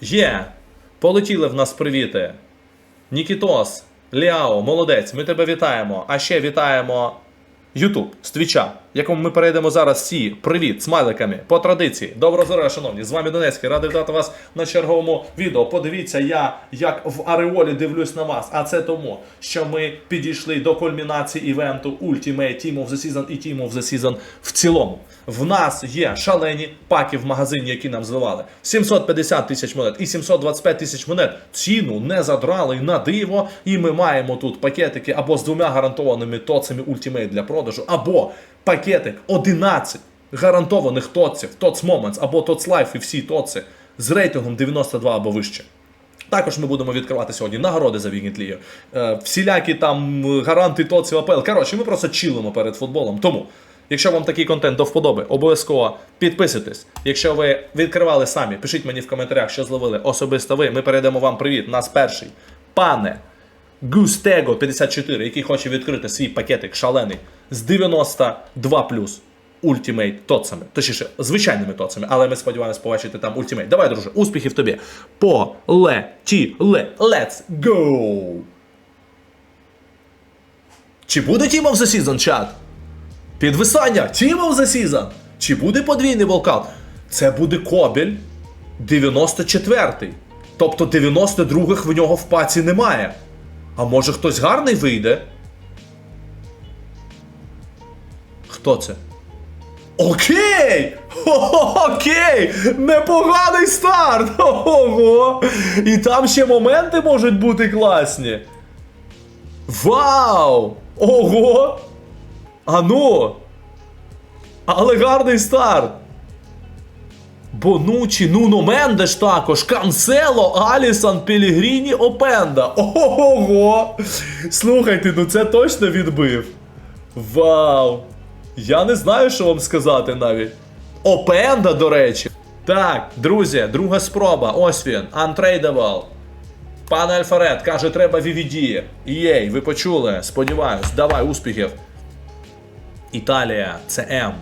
Є. Полетіли в нас привіти. Нікітос, Ліао, молодець, ми тебе вітаємо. А ще вітаємо Ютуб з Твіча, якому ми перейдемо зараз всі. Привіт, смайликами. По традиції. Доброго здоров'я, шановні. З вами Донецький. Радий вітати вас на черговому відео. Подивіться, я як в Ареолі дивлюсь на вас. А це тому, що ми підійшли до кульмінації івенту Ultimate Team of the Season і Team of the Season в цілому. В нас є шалені паки в магазині, які нам зливали. 750 тисяч монет і 725 тисяч монет. Ціну не задрали на диво. І ми маємо тут пакетики або з двома гарантованими тоцами Ultimate для продажу, або пакетик 11 гарантованих тоців, TOTS Moments, або TOTS Life і всі тоци з рейтингом 92 або вище. Також ми будемо відкривати сьогодні нагороди за Вігнітлію. Е, всілякі там гаранти ТОЦів АПЛ. Коротше, ми просто чилимо перед футболом. Тому, якщо вам такий контент до вподоби, обов'язково підписуйтесь. Якщо ви відкривали самі, пишіть мені в коментарях, що зловили особисто ви. Ми передамо вам привіт. Нас перший. Пане Густего 54, який хоче відкрити свій пакетик шалений з 92 Ultimate тоцами. Точніше, звичайними тоцами, але ми сподіваємось побачити там Ultimate. Давай, друже, успіхів тобі. Полетіли. Let's go! Чи буде Team of the Season, чат? Підвисання! Team of the Season! Чи буде подвійний волкаут? Це буде Кобель 94-й. Тобто 92-х в нього в паці немає. А може хтось гарний вийде? Хто це? Окей! Окей! Непоганий старт! Ого! І там ще моменти можуть бути класні. Вау! Ого! Ану! Але гарний старт! Бонучі, Нуно Мендеш також, Канцело, Алісан, Пелігріні, Опенда. Ого! Слухайте, ну це точно відбив. Вау! Я не знаю, що вам сказати навіть. Опенда, до речі. Так, друзі, друга спроба. Ось він. Untradeable. Пане Альфарет каже, треба VVD. Єй, ви почули? Сподіваюсь, давай успіхів. Італія, це М.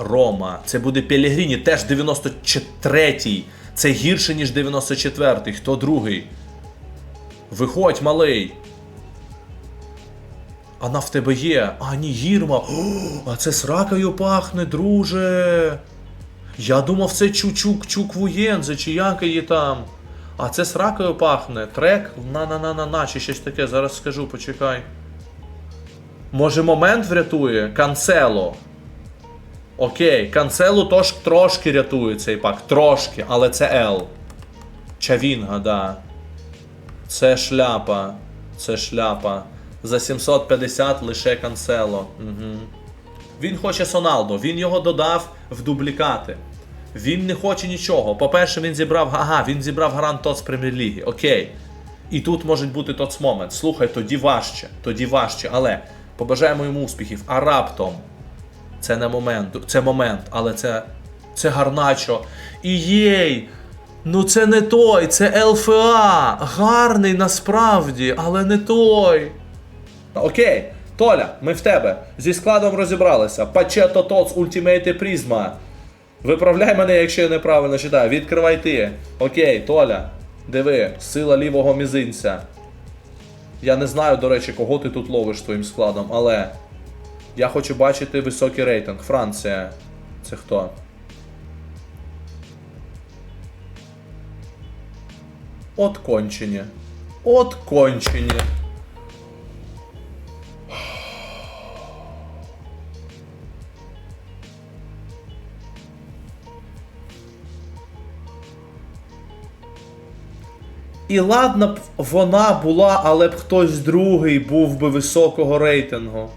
Рома. Це буде Пелігріні, теж 94-й. Це гірше, ніж 94-й. Хто другий? Виходь, малий. Вона в тебе є. А, ні, гірма. О, а це сракою пахне, друже. Я думав, це чучук-чук воєнзе, чи як її там. А це сракою пахне. Трек на-на-на-на-на, чи щось таке. Зараз скажу, почекай. Може, момент врятує? Канцело. Окей, канцелу тож трошки рятує цей пак. Трошки, але це L. Чавінга, да. Це шляпа. Це шляпа. За 750 лише канцело. Угу. Він хоче Соналдо, він його додав в дублікати. Він не хоче нічого. По-перше, він зібрав. Ага, він зібрав гарант ТОЦ Прем'єр-ліги. Окей. І тут може бути ТОЦ момент. Слухай, тоді важче, тоді важче. Але побажаємо йому успіхів. А раптом. Це не момент, це момент, але це. Це гарначо. І єй! Ну це не той, це ЛФА. Гарний насправді, але не той. Окей, Толя, ми в тебе. Зі складом розібралися. Пачето Тоц Ультімейти Призма. Виправляй мене, якщо я неправильно читаю. Відкривай ти. Окей, Толя. Диви, сила лівого мізинця. Я не знаю, до речі, кого ти тут ловиш твоїм складом, але. Я хочу бачити високий рейтинг. Франція. Це хто? От кончені. От кончені. І ладно б вона була, але б хтось другий був би високого рейтингу.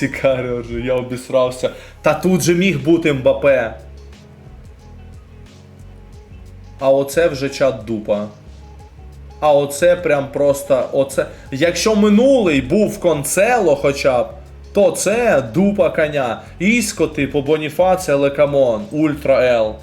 Сікаріо вже, я обісрався. Та тут же міг бути Мбапе. А оце вже чат дупа. А оце прям просто. Оце. Якщо минулий був концело хоча б, то це дупа коня. Іско, типу, Боніфація, Лекамон, Ультра Л.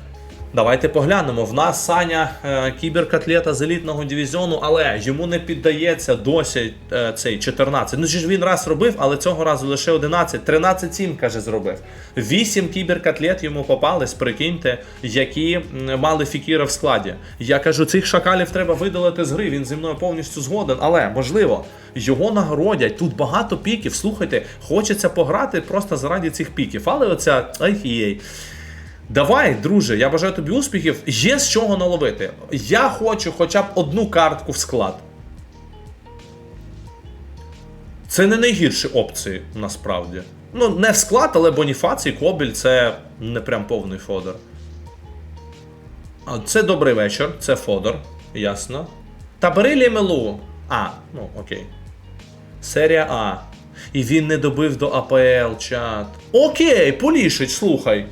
Давайте поглянемо. В нас Саня е, кіберкатлета з елітного дивізіону, але йому не піддається досі е, цей 14. Ну чи ж він раз робив, але цього разу лише 11. 13-7, каже, зробив. 8 кіберкатлет йому попались, прикиньте, які мали фікіра в складі. Я кажу, цих шакалів треба видалити з гри. Він зі мною повністю згоден, але можливо. Його нагородять, тут багато піків. Слухайте, хочеться пограти просто заради цих піків. Але оця ай Давай, друже, я бажаю тобі успіхів. Є з чого наловити. Я хочу хоча б одну картку в склад. Це не найгірші опції, насправді. Ну, не в склад, але Боніфацій, Кобіль це не прям повний фодор. Це добрий вечір, це Фодор, ясно. Та бери Лімелу. А, ну окей. Серія А. І він не добив до АПЛ чат. Окей, Полішич, слухай.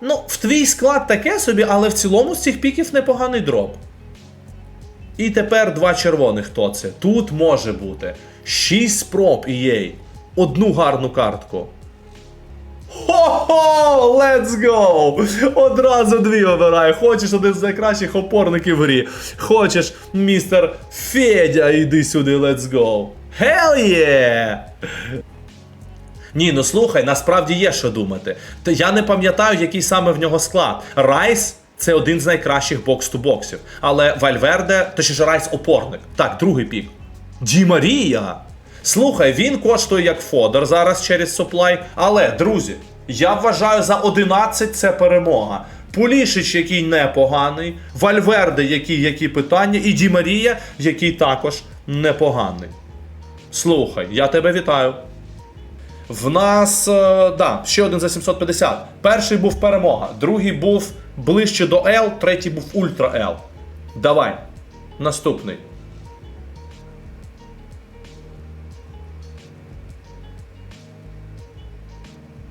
Ну, в твій склад таке собі, але в цілому з цих піків непоганий дроп. І тепер два червоних хто це? Тут може бути 6 спроб єй. Одну гарну картку. Хо-хо! Let's go! Одразу дві обирай. Хочеш один з найкращих опорників в грі. Хочеш, містер Федя, іди сюди, let's go. Hell yeah! Ні, ну слухай, насправді є що думати. Та я не пам'ятаю, який саме в нього склад. Райс це один з найкращих бокс-ту-боксів. Але Вальверде, точніше Райс опорник. Так, другий пік. Ді Марія. Слухай, він коштує як Фодор зараз через соплай. Але, друзі, я вважаю за 11 це перемога. Пулішич, який непоганий, Вальверде, який які питання, і Ді Марія, який також непоганий. Слухай, я тебе вітаю. В нас, е, да, ще один за 750. Перший був перемога, другий був ближче до L, третій був ультра L. Давай. Наступний.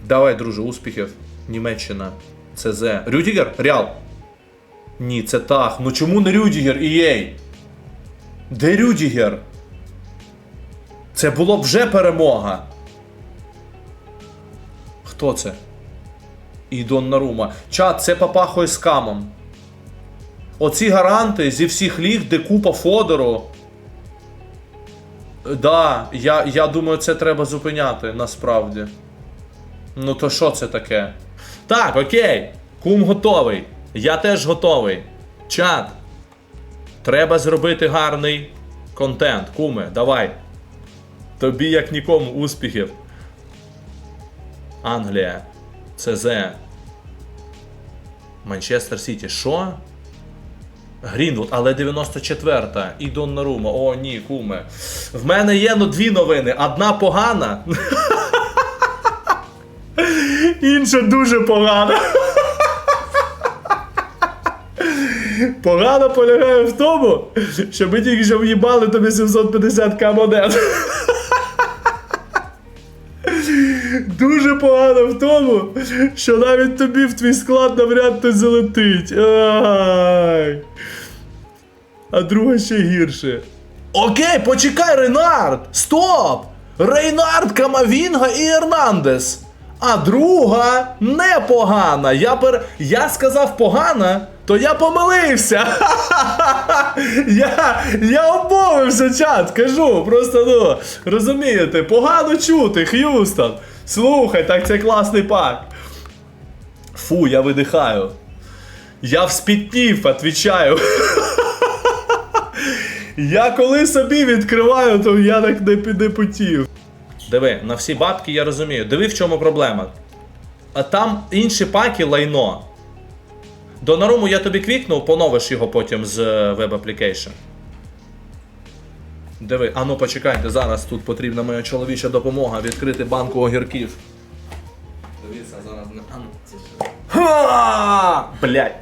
Давай, друже, успіхів. Німеччина. ЦЗ. Рюдігер? Реал. Ні, це так. Ну чому не Рюдігер, EA? Де Рюдігер? Це було б вже перемога. Хто це? І Доннарума. Чат, це папахою з камом. Оці гаранти зі всіх ліг, де купа Фодору. Да, я, я думаю, це треба зупиняти насправді. Ну то що це таке? Так, окей. Кум готовий. Я теж готовий. Чат. Треба зробити гарний контент. Куме, давай. Тобі як нікому успіхів. Англія. ЦЗ. Манчестер Сіті. Що? Грінвуд, але 94-та. І Доннарума. О, ні, куме. В мене є ну дві новини. Одна погана. Інша дуже погана. Погано полягає в тому, що ми тільки що в'їбали тобі 750к монет. погано в тому, що навіть тобі в твій склад навряд не залетить. Ай. А друга ще гірше. Окей, почекай, Рейнард! Стоп! Рейнард, Камавінга і Ернандес. А друга непогана. Я пер... я сказав погана, то я помилився. я, я обмовився, чат, кажу. Просто ну, розумієте, погано чути, Х'юстон. Слухай, так це класний пак. Фу, я видихаю. Я вспітнів, отвічаю. я коли собі відкриваю, то я так не, не потів. Диви, на всі бабки я розумію. Диви, в чому проблема. А там інші паки лайно. До Наруму я тобі квікнув, поновиш його потім з е, Web Application. Диви, а ну почекайте, зараз тут потрібна моя чоловіча допомога відкрити банку огірків. Дивіться, зараз не. А ну, це ще. Ха! Блять.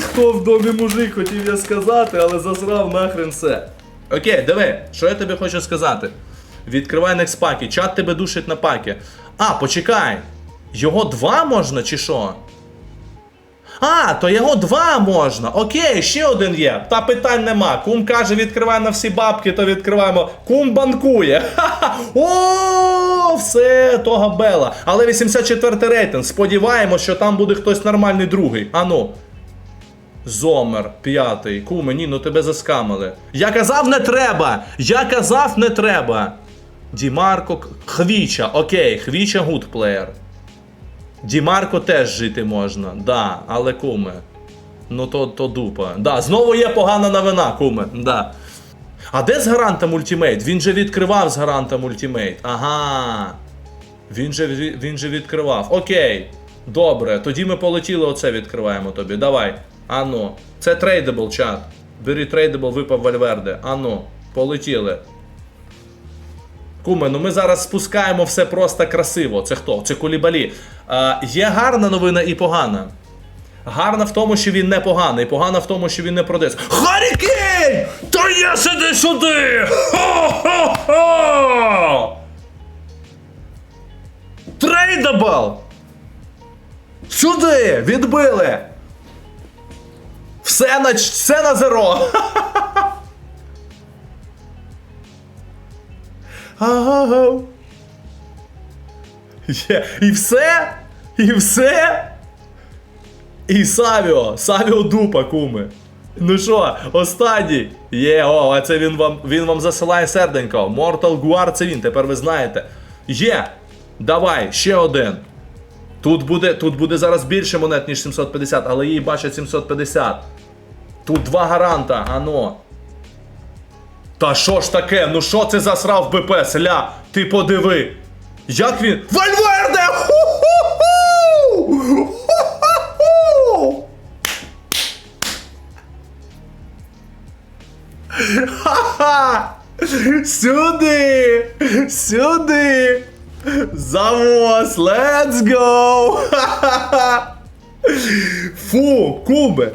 Хто в домі мужик, хотів я сказати, але засрав нахрен все. Окей, диви, що я тобі хочу сказати. Відкривай next паки, чат тебе душить на паки. А, почекай. Його два можна чи що? А, то його два можна. Окей, ще один є. Та питань нема. Кум каже, відкривай на всі бабки, то відкриваємо. Кум банкує. Ха-ха. О, все, то габела. Але 84 рейтинг. Сподіваємось, що там буде хтось нормальний другий. Ану. Зомер, п'ятий. Куме, ні, ну тебе заскамили. Я казав, не треба! Я казав, не треба. Дімарко, Хвіча, окей, Хвіча гудплеєр. Дімарко теж жити можна, да, але куме. Ну то, то дупа. Да, знову є погана новина, куме. Да. А де з гарантом ультимейт? Він же відкривав з гарантом ультимейт. Ага. Він же, він же відкривав. Окей. Добре, тоді ми полетіли, оце відкриваємо тобі. Давай. Ану. Це трейдабл чат. Бери трейдабл, випав Вальверде. Ану, полетіли. Куме, ну ми зараз спускаємо все просто красиво. Це хто? Це Кулібалі. А, є гарна новина і погана. Гарна в тому, що він не поганий, погана в тому, що він не продається. Харі Кейн! Та я сиди сюди! Хо-хо-хо! Трейдабл! Сюди! Відбили! Все на, все на зеро! Ага. Є. І все? І все? І Савіо, Савіо дупа, куми. Ну що, останній. Є, о, а це він вам він вам засилає серденько. Mortal Guard це він, тепер ви знаєте. Є. Давай, ще один. Тут буде, тут буде зараз більше монет, ніж 750, але її бачать 750. Тут два гаранта, ано. Та що ж таке? Ну що це за срав БП, ля? Ти подиви. Як він. Вальверде! Ха-ха! Сюди! Сюди! Завоз! Let's go! Ха-ха-ха! Фу, кубе!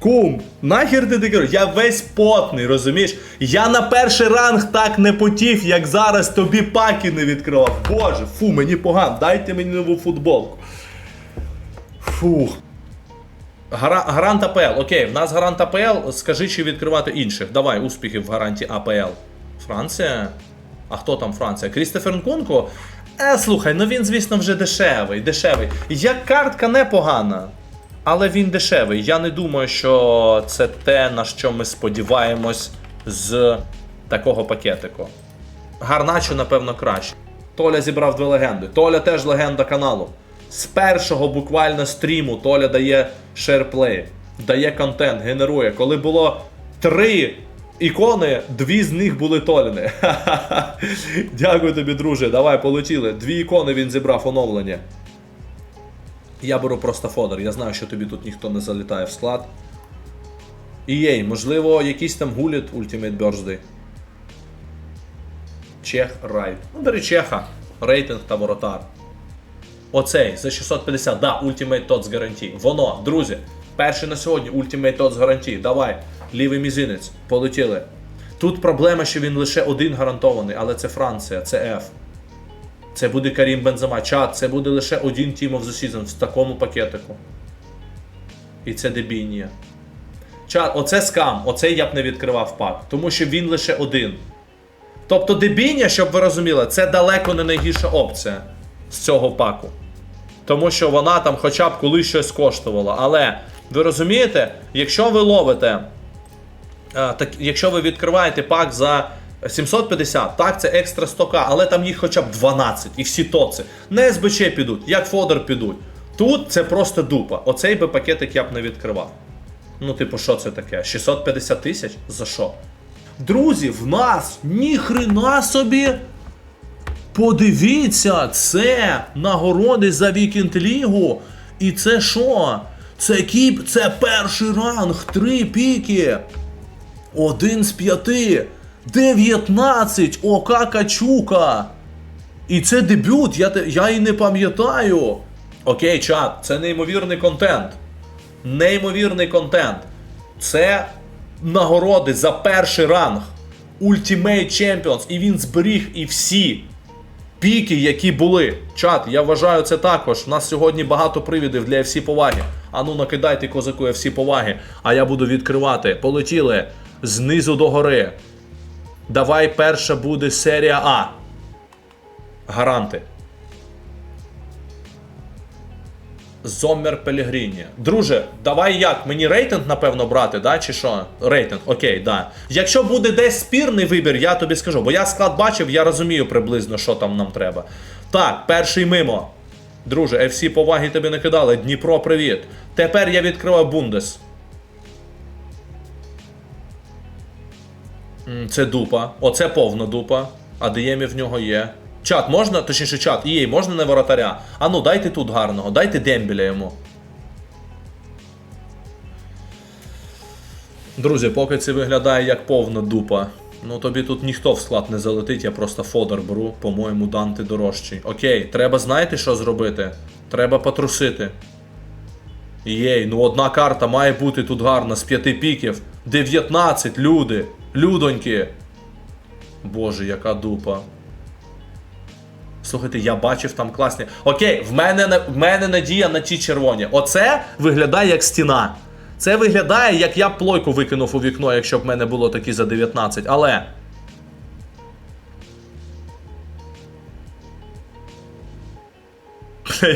Кум, нахер ти таке? Я весь потний, розумієш? Я на перший ранг так не потів, як зараз тобі паки не відкривав. Боже, фу, мені погано, дайте мені нову футболку. Фух. Гара- гарант АПЛ. Окей, в нас гарант АПЛ. Скажи, чи відкривати інших. Давай, успіхів в гаранті АПЛ. Франція? А хто там Франція? Крістофер Нкунко? Е, слухай, ну він, звісно, вже дешевий. Дешевий. Як картка непогана. Але він дешевий. Я не думаю, що це те, на що ми сподіваємось з такого пакетику. Гарначо, напевно, краще. Толя зібрав дві легенди. Толя теж легенда каналу. З першого буквально стріму Толя дає шерплей, дає контент, генерує. Коли було три ікони, дві з них були Толіни. Дякую тобі, друже. Давай полетіли. Дві ікони він зібрав оновлення. Я беру просто фодер. Я знаю, що тобі тут ніхто не залітає в склад. І єй, можливо, якийсь там гуліт Ultimate Birthday. Чех Райт. Ну, бери Чеха. Рейтинг та воротар. Оцей за 650, да, Ultimate TOTS гарантій. Воно, друзі, перший на сьогодні Ultimate TOTS гарантій. Давай, лівий мізинець, полетіли. Тут проблема, що він лише один гарантований, але це Франція, це F. Це буде Карім Бензема. Чат, це буде лише один Team of the Season в такому пакетику. І це дебінія. Чат, оце скам, оце я б не відкривав пак, тому що він лише один. Тобто дебіння, щоб ви розуміли, це далеко не найгірша опція з цього паку. Тому що вона там хоча б колись щось коштувала. Але ви розумієте, якщо ви ловите, е, так, якщо ви відкриваєте пак за 750, так, це екстра 100к, але там їх хоча б 12, і всі тоци. Не СБЧ підуть, як фодер підуть. Тут це просто дупа. Оцей би пакетик я б не відкривав. Ну, типу, що це таке? 650 тисяч? За що? Друзі, в нас ніхрена собі. Подивіться, це нагороди за Вікенд Лігу. І це що? Це кіп, це перший ранг, три піки. Один з п'яти. 19 Ока Качука. І це дебют, я, я і не пам'ятаю. Окей, чат, це неймовірний контент. Неймовірний контент. Це нагороди за перший ранг. Ultimate Champions. І він зберіг і всі піки, які були. Чат, я вважаю це також. У нас сьогодні багато привідів для всі поваги. Ану, накидайте козаку всі поваги, а я буду відкривати. Полетіли знизу до гори. Давай перша буде серія А. Гаранти. Зоммер Пелігріні. Друже, давай як? Мені рейтинг, напевно, брати, да? Чи що? Рейтинг, окей, да. Якщо буде десь спірний вибір, я тобі скажу, бо я склад бачив, я розумію приблизно, що там нам треба. Так, перший мимо. Друже, FC поваги тобі не кидали. Дніпро, привіт. Тепер я відкриваю Бундес. Це дупа. Оце повна дупа. АДМі в нього є. Чат можна, точніше чат, їй можна не воротаря. А ну дайте тут гарного, дайте дембіля йому. Друзі, поки це виглядає як повна дупа. Ну тобі тут ніхто в склад не залетить, я просто фодор беру, по-моєму, Данти дорожчий. Окей, треба знаєте, що зробити? Треба потрусити. Єй, ну одна карта має бути тут гарна з п'яти піків. 19, люди, людоньки. Боже, яка дупа. Слухайте, я бачив там класні. Окей, в мене, в мене надія на ті червоні. Оце виглядає як стіна. Це виглядає, як я плойку викинув у вікно, якщо б в мене було такі за 19. Але.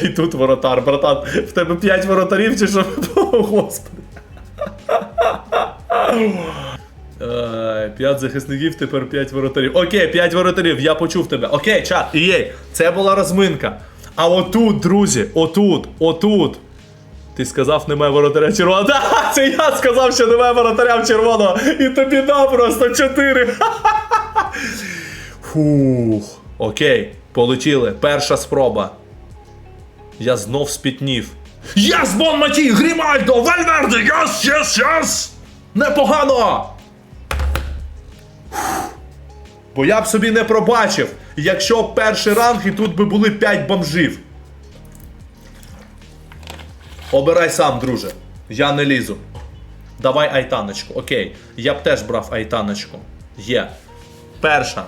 І тут воротар, братан. В тебе 5 воротарів чи що? Господи. Е, П'ять захисників, тепер 5 воротарів. Окей, 5 воротарів, я почув тебе. Окей, чат, єй, це була розминка. А отут, друзі, отут, отут. Ти сказав, немає воротаря червоного. Да, це я сказав, що немає воротаря червоного. І тобі дав просто 4. Фух. Окей, полетіли. Перша спроба. Я знов спітнів. Яс, Бон Матій, Грімальдо, Вальверде, яс, яс, яс! Непогано! Бо я б собі не пробачив, якщо перший ранг і тут би були 5 бомжів. Обирай сам, друже. Я не лізу. Давай айтаночку. Окей. Я б теж брав айтаночку. Є. Перша.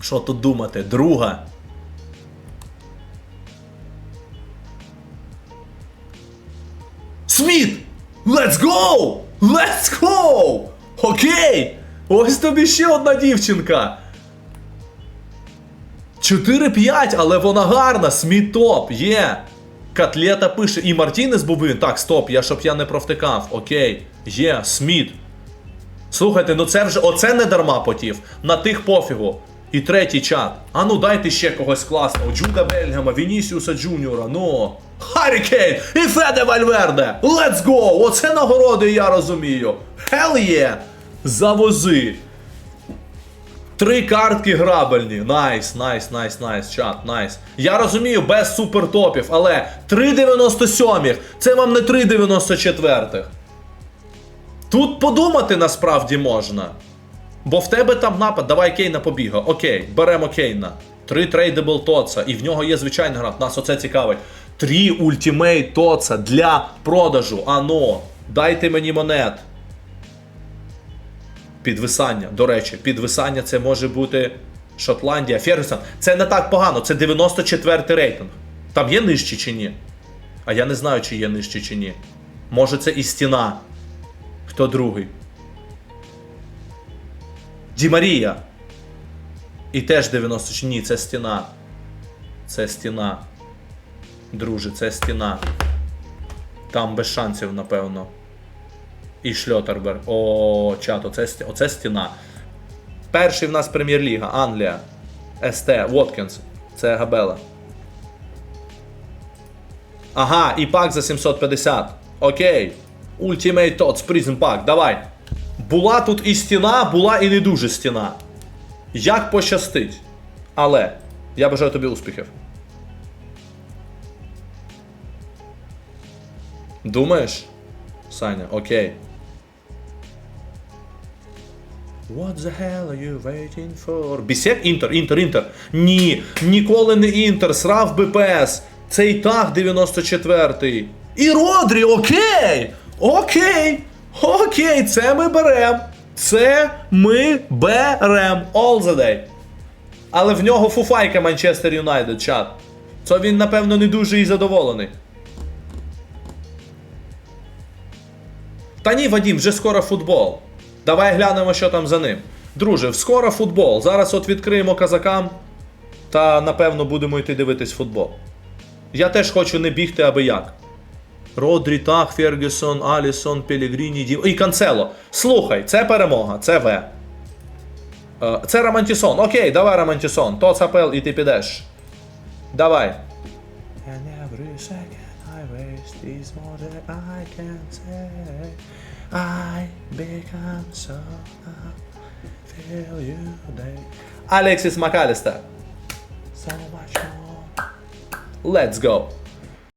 Що тут думати? Друга. Сміт! Let's go! Let's go! Окей! Ось тобі ще одна дівчинка. 4-5, але вона гарна. Сміт топ, є. Котлета пише. І Мартінес був він. Так, стоп, я щоб я не провтикав. Окей. Є, Сміт. Слухайте, ну це вже оце не дарма потів. На тих пофігу. І третій чат. А ну дайте ще когось класного. Джуда Бельгема, Вінісіуса Джуніора, ну. Харі Кейн і Феде Вальверде. Let's go! Оце нагороди, я розумію. Hell yeah! Завози. Три картки грабельні. Найс, найс, найс, найс, чат, найс. Я розумію, без супертопів, але 3,97. Це вам не 3,94. Тут подумати насправді можна. Бо в тебе там напад, давай Кейна побіга. Окей, беремо Кейна. Три трейдебл Тоца, і в нього є звичайний гранат. Нас оце цікавить. Три ультимейт Тоца для продажу. Ано, дайте мені монет. Підвисання. До речі, підвисання це може бути Шотландія, Фергюсон. Це не так погано, це 94-й рейтинг. Там є нижчі чи ні? А я не знаю, чи є нижчі чи ні. Може це і стіна. Хто другий? Ді Марія. І теж 90 чи ні, це стіна. Це стіна. Друже, це стіна. Там без шансів, напевно. І Шльотерберг. О, чат, оце, оце стіна. Перший в нас прем'єр-ліга, Англія. СТ, Воткінс. Це Габела. Ага, і пак за 750. Окей. Ultimate Tots, Prison Pack, давай. Була тут і стіна, була і не дуже стіна. Як пощастить. Але я бажаю тобі успіхів. Думаєш? Саня, окей. What the hell are you waiting for? Бісек? Інтер, інтер, інтер. Ні, ніколи не інтер, срав БПС. Це і так 94-й. І Родрі, окей! Окей! Окей, це ми берем. Це ми берем. All the day. Але в нього фуфайка Манчестер Юнайтед, чат. Це він, напевно, не дуже і задоволений. Та ні, Вадім, вже скоро футбол. Давай глянемо, що там за ним. Друже, скоро футбол. Зараз от відкриємо казакам та напевно будемо йти дивитись футбол. Я теж хочу не бігти аби як. Родрі, так, Фергюсон, Алісон, Пелігріні, Дім. І Канцело. Слухай, це перемога, це В. Е, Це Романтісон. Окей, давай Романтісон. То цапел і ти підеш. Давай. I Become so feel you day. Alexis McAllister. So much more. Let's go.